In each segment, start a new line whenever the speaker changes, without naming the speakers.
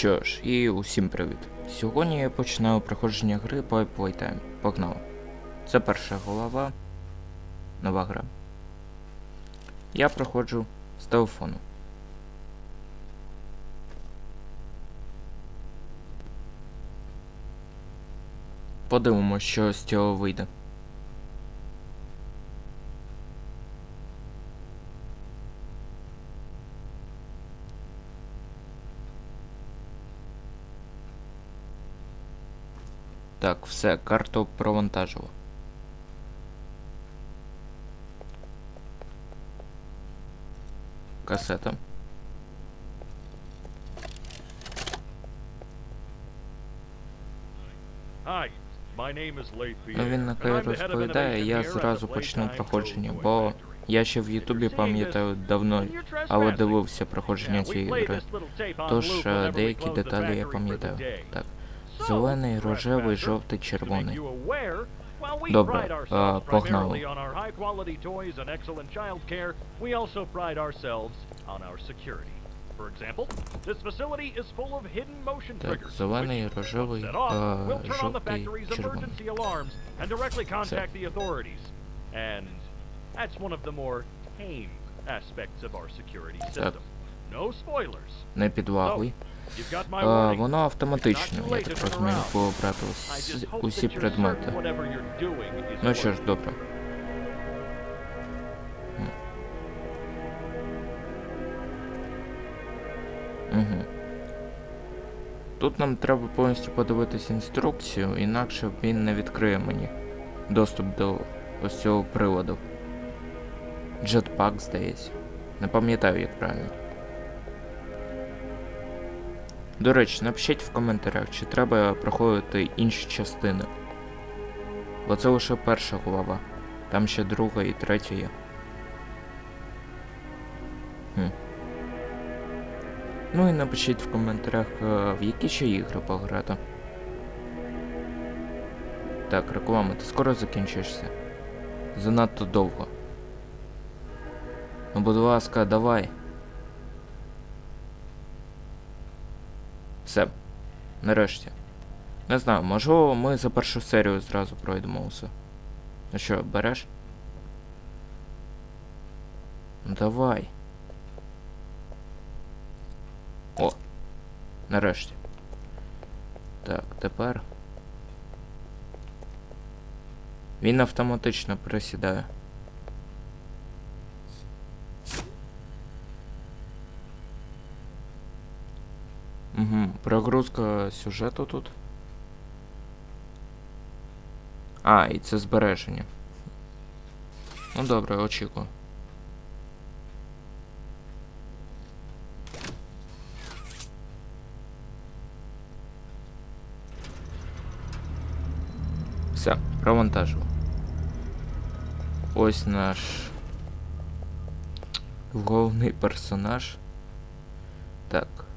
Що ж, і усім привіт. Сьогодні я починаю проходження гри по Playtime. Погнали. Це перша голова. Нова гра. Я проходжу з телефону. Подивимось, що з цього вийде. Так, все, карту провантажило. Касета. Ну він на Кай розповідає, я зразу почну проходження, бо я ще в Ютубі пам'ятаю давно, але дивився проходження цієї гри. Тож е, деякі деталі я пам'ятаю. Так. Зелений, рожевий, жовтий, червоний.
Добре,
а, погнали. Так, зелений, рожевий, е,
the
жовтий, червоний.
that's one of the more tame aspects of our security system. No spoilers.
Не
my
Е, воно автоматично, я так розумію,
around.
було брати
I
ус-
just hope
усі предмети. Ну що ж, добре. Угу. Тут нам треба повністю подивитись інструкцію, інакше він не відкриє мені доступ до ось цього приладу. Jetpack, здається. Не пам'ятаю, як правильно. До речі, напишіть в коментарях, чи треба проходити інші частини. Бо це лише перша глава. Там ще друга і третя є. Хм. Ну і напишіть в коментарях, е, в які ще ігри пограти. Так, реклама, ти скоро закінчишся. Занадто довго. Ну, будь ласка, давай. Все. Нарешті. Не знаю, можливо, ми за першу серію зразу пройдемо усе. Ну що, береш? Ну давай. О. Нарешті. Так, тепер. Він автоматично присідає. Прогрузка сюжету тут. А, і це збереження. Ну добре, очікую. Все, провантажив. Ось наш головний персонаж. Так.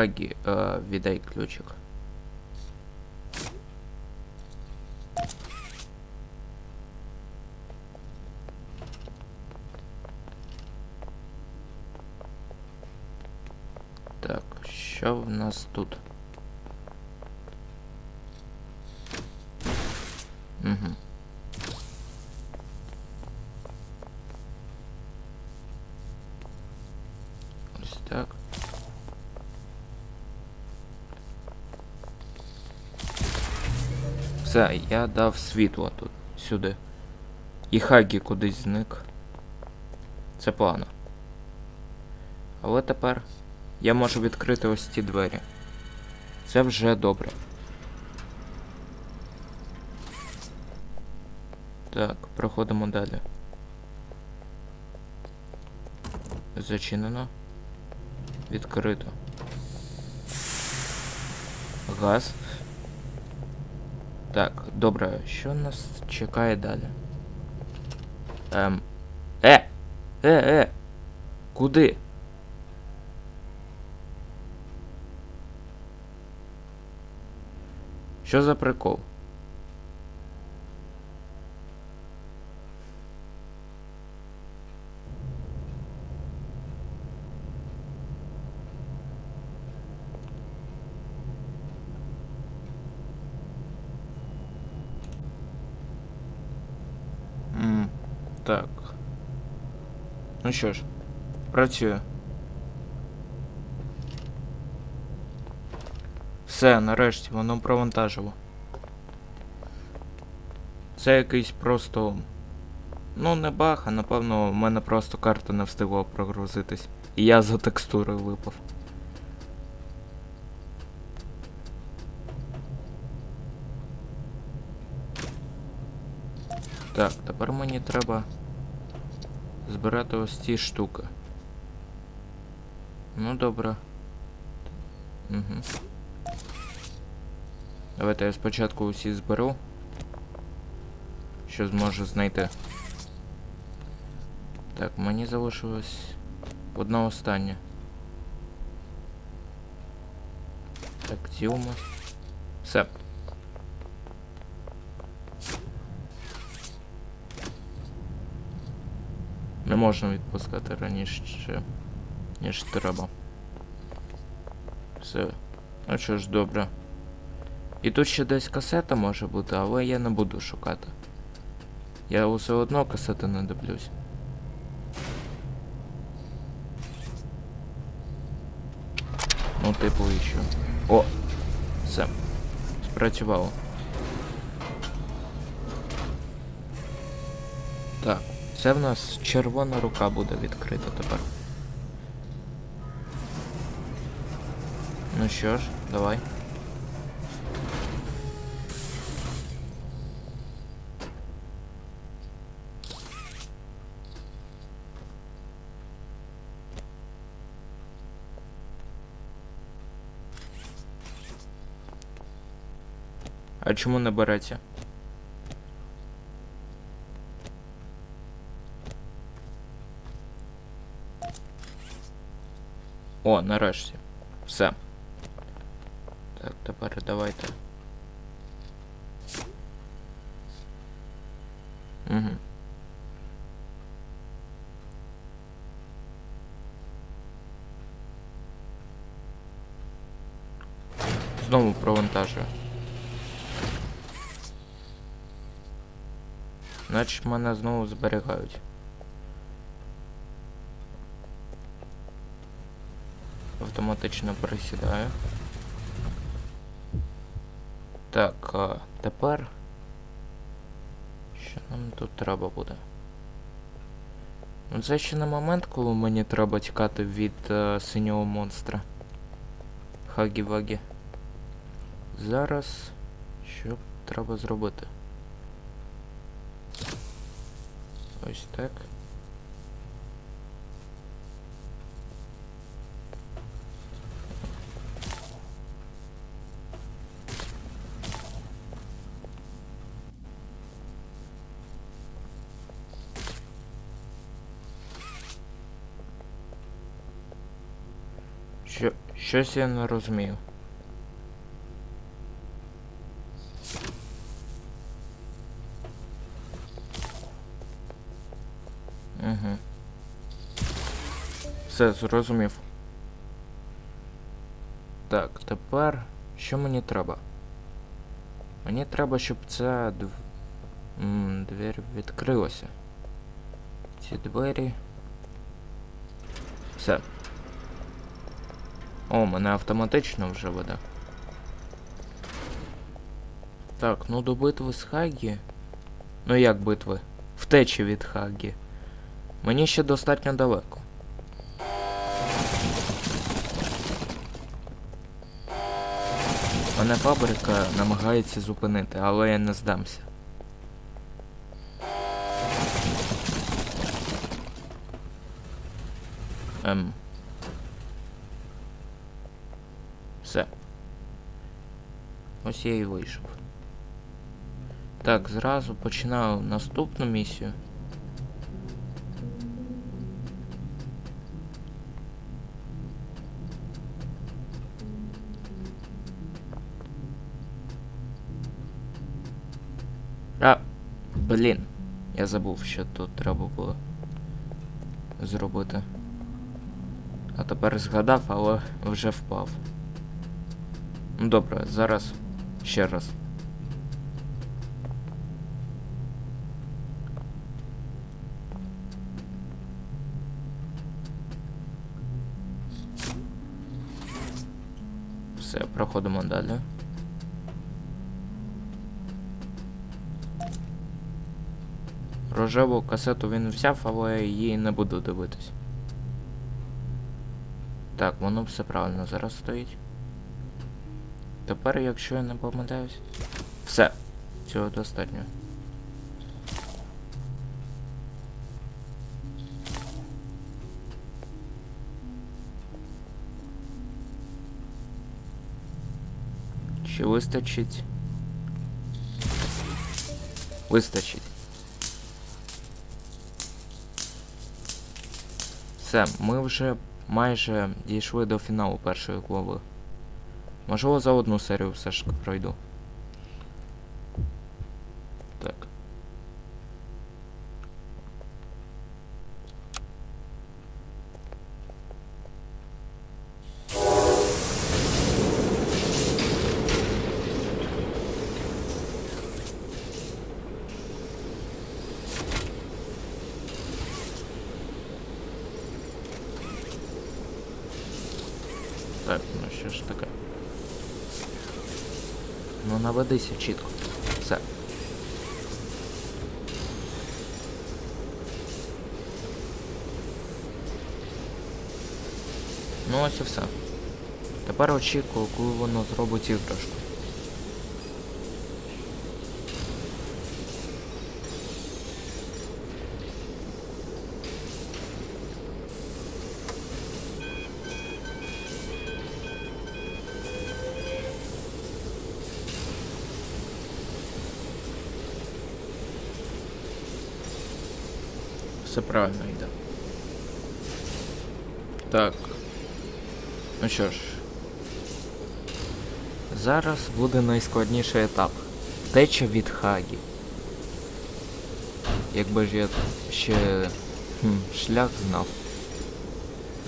Хагі, е, віддай ключик. Так, що в нас тут? Угу. Ось так. Все, я дав світло тут, сюди. І Хагі кудись зник. Це погано. Але тепер я можу відкрити ось ці двері. Це вже добре. Так, проходимо далі. Зачинено. Відкрито. Газ. Так, добре, що нас чекає далі? Ем. Е! Е, е! Куди? Що за прикол? Так. Ну що ж, працює. Все, нарешті, воно провантажило. Це якийсь просто. Ну, не баг, а напевно, в мене просто карта не встигла прогрузитись. І я за текстурою випав. Так, тепер мені треба збирати ось ці штуки. Ну добре. Угу. Давайте я спочатку усі зберу. Що зможу знайти. Так, мені залишилось одна остання. Так, цілимо. Все. Не можна відпускати раніше, ніж треба. Все. Ну що ж, добре. І тут ще десь касета може бути, але я не буду шукати. Я усе одно касети не дивлюсь. Ну, типу, і що. О! Все. Спрацювало. Так, це в нас червона рука буде відкрита тепер. Ну що ж, давай. А чому не береться? О, нарешті. Все. Так, тепер давайте. Угу. Знову провантажую. Значить мене знову зберігають. Автоматично присідаю. Так, а тепер. Що нам тут треба буде? Це ще не момент, коли мені треба тікати від е, синього монстра. Хагі-вагі. Зараз. Що треба зробити? Ось так. Що, щось я не розумію. Угу. Все, зрозумів. Так, тепер що мені треба? Мені треба, щоб ця дв... М, відкрилася. Ці двері. Все. О, мене автоматично вже веде. Так, ну до битви з Хагі. Ну як битви? Втечі від Хагі. Мені ще достатньо далеко. Мене фабрика намагається зупинити, але я не здамся. Ем. Все. Ось я і вийшов. Так, зразу починаю наступну місію. А, блін. Я забув, що тут треба було зробити. А тепер згадав, але вже впав. Ну добре, зараз ще раз. Все, проходимо далі. Рожеву касету він взяв, але я її не буду дивитись. Так, воно все правильно зараз стоїть. Тепер, якщо я не помиляюсь. Все, цього достатньо. Чи вистачить? Вистачить. Все, ми вже майже дійшли до фіналу першої глави. Можливо, за одну серію все ж пройду. Так. Так, ну що ж таке. Ну наведися чітко. Все. Ну ось і все. Тепер очікую, коли воно зробить іграшку. Все правильно йде. Так. Ну що ж. Зараз буде найскладніший етап. Втеча від Хагі. Якби ж я ще хм, шлях знав.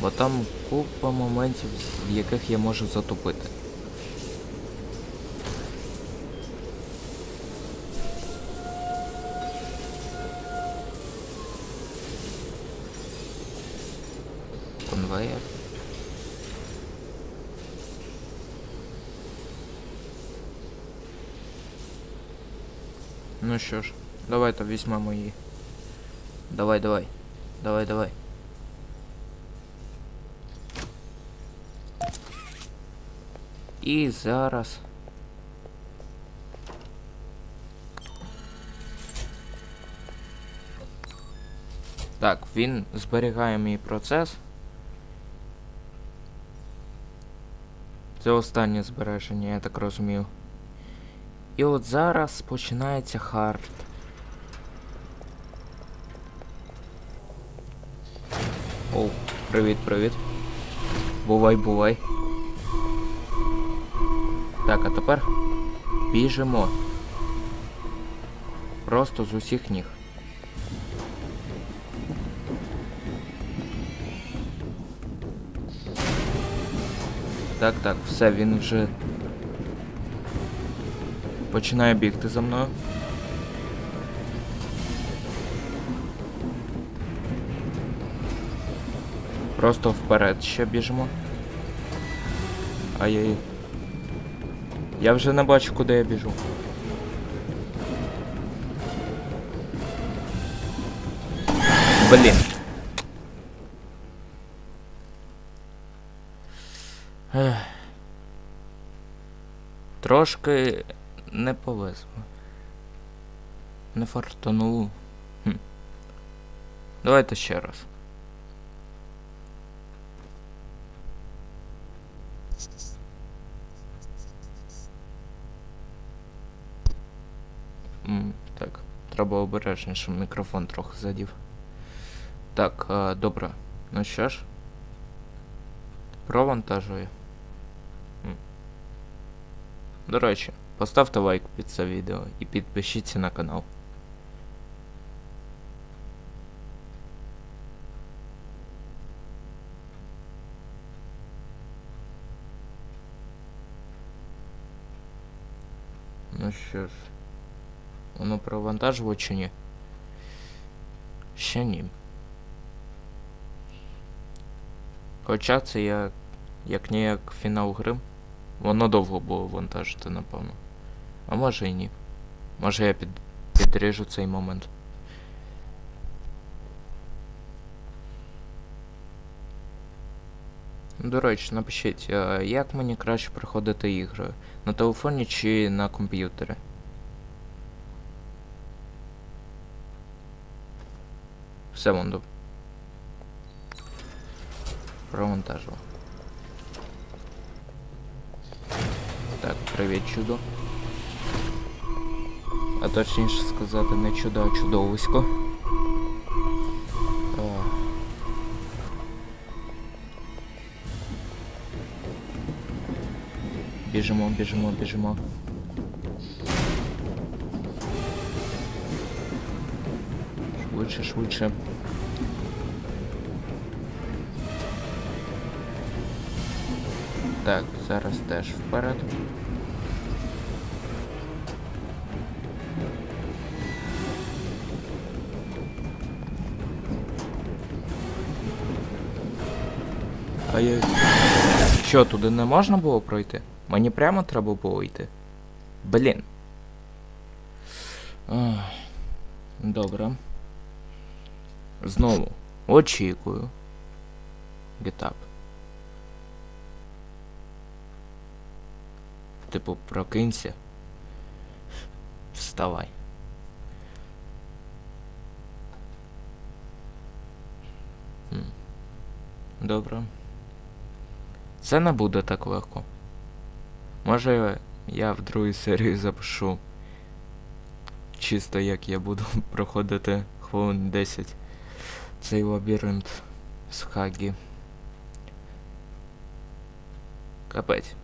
Бо там купа моментів, в яких я можу затупити. Ну що ж, давайте візьмемо її. Давай, давай. Давай, давай. І зараз. Так, він зберігає мій процес. Це останнє збереження, я так розумію. І от зараз починається хард. Оу, привіт, привіт. Бувай, бувай. Так, а тепер біжимо. Просто з усіх ніг. Так, так, все, він вже починає бігти за мною. Просто вперед ще біжимо. Ай-яй. Я вже не бачу, куди я біжу. Блін. Трошки не повезло. Не фартануло. Хм. Давайте ще раз. М, так, треба обережніше, мікрофон трохи задів. Так, е, добре. Ну що ж. Провантажую. М. До речі, поставте лайк під це відео і підпишіться на канал. Ну що ж, воно провантажило чи ні? Ще ні. Хоча це я як ніяк фінал гри. Воно довго було вантажити, напевно. А може і ні. Може я під... підріжу цей момент. До речі, напишіть, е, як мені краще проходити ігри? На телефоні чи на комп'ютері? Все, Мондо. Провантажив. Так, привіт, чудо. А точніше сказати, не чудо, а чудовисько. Біжимо, біжимо, біжимо. Швидше, швидше. Так, зараз теж вперед. Я... Що, туди не можна було пройти? Мені прямо треба було йти. Блін. Добре. Знову. Очікую. Гетап. Типу, прокинься. Вставай. Добре. Це не буде так легко. Може я в другій серії запишу. Чисто як я буду проходити хвилин 10 цей лабіринт з Хагі. Капець.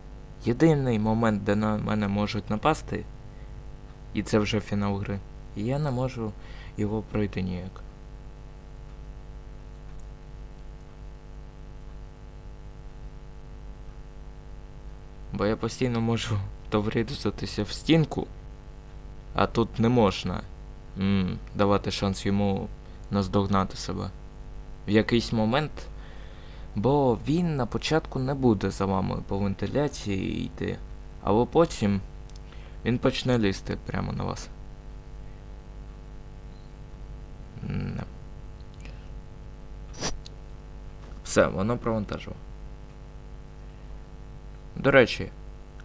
Єдиний момент, де на мене можуть напасти, і це вже фінал гри. І я не можу його пройти ніяк. Бо я постійно можу то врізатися в стінку, а тут не можна м, давати шанс йому наздогнати себе. В якийсь момент. Бо він на початку не буде за вами по вентиляції йти, але потім він почне лізти прямо на вас. Все, воно провантажило. До речі,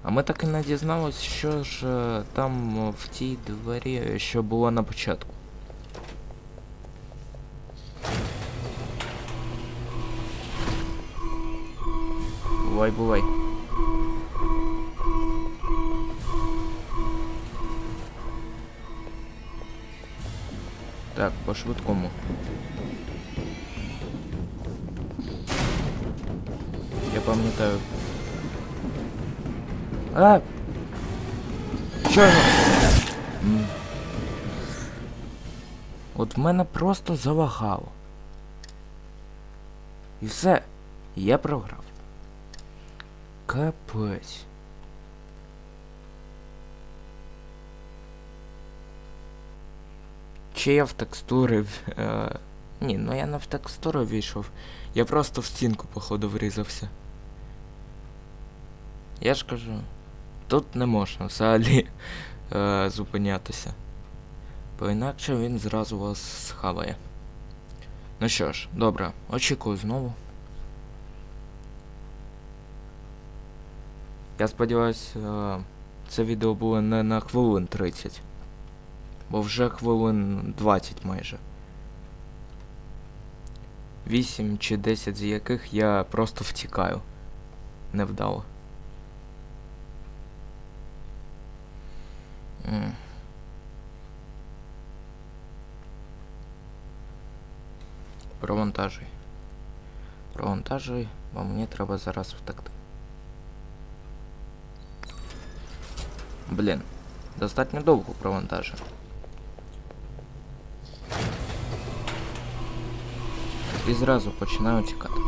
а ми так і не дізналися, що ж е, там е, в тій двері, що було на початку. Бувай, бувай. Так, по швидкому. Я пам'ятаю. А! Що? М. От в мене просто залагало. І все. Я програв. Капець. Чи я в текстури. Е, ні, ну я не в текстури війшов. Я просто в стінку, походу, врізався. Я ж кажу, тут не можна взагалі е, зупинятися. Бо інакше він зразу вас схаває. Ну що ж, добре, очікую знову. Я сподіваюся, е, це відео було не на хвилин 30. Бо вже хвилин 20 майже. 8 чи 10 з яких я просто втікаю. Невдало. М. Провантажуй. Провантажуй, бо мені треба зараз втекти. Блін, достатньо довго провантажив. І зразу починаю тікати.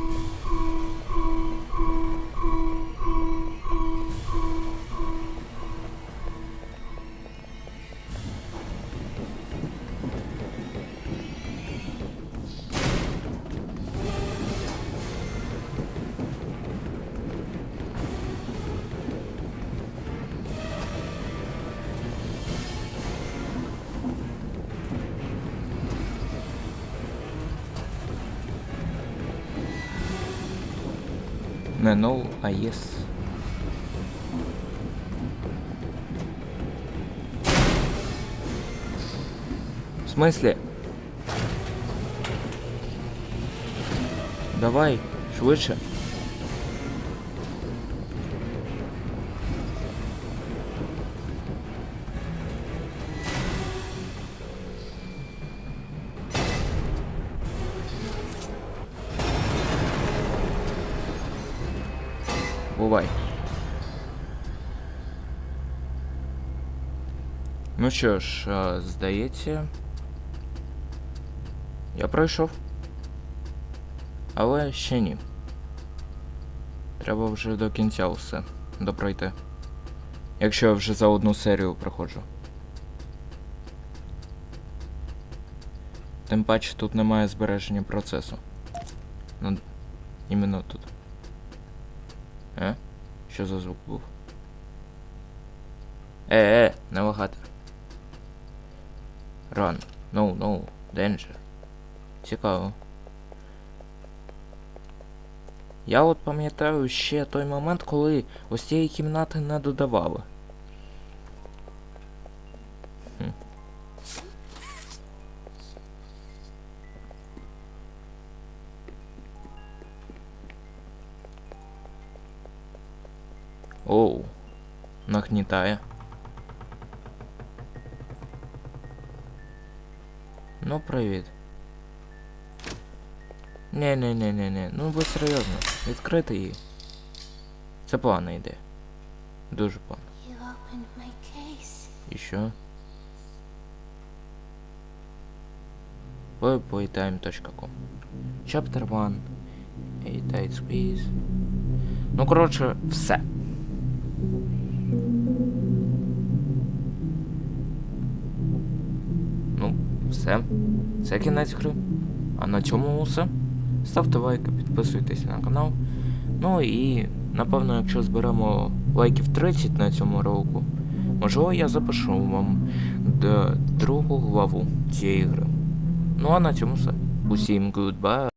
Не no, а yes. В смысле? Давай, швидше. Бувай. Ну що ж, здається. Я пройшов. Але ще ні. Треба вже до кінця усе допройти. Якщо я вже за одну серію проходжу. Тим паче тут немає збереження процесу. Ну, іменно тут. Е? Що за звук був? Е, е, навігатор. Run. No, no, danger. Цікаво. Я от пам'ятаю ще той момент, коли ось цієї кімнати не додавали. Нагнітає. Ну, привіт. Не, не, не, не, не. Ну будь серйозно. Відкрити її. Це погана ідея. Дуже погано. І що? www.playtime.com Chapter 1 A tight squeeze Ну, коротше, все. Все. Це кінець гри. А на цьому усе. Ставте лайки, підписуйтесь на канал. Ну і напевно, якщо зберемо лайків 30 на цьому року, можливо я запишу вам другу главу цієї гри. Ну а на цьому все. Усім goodbye.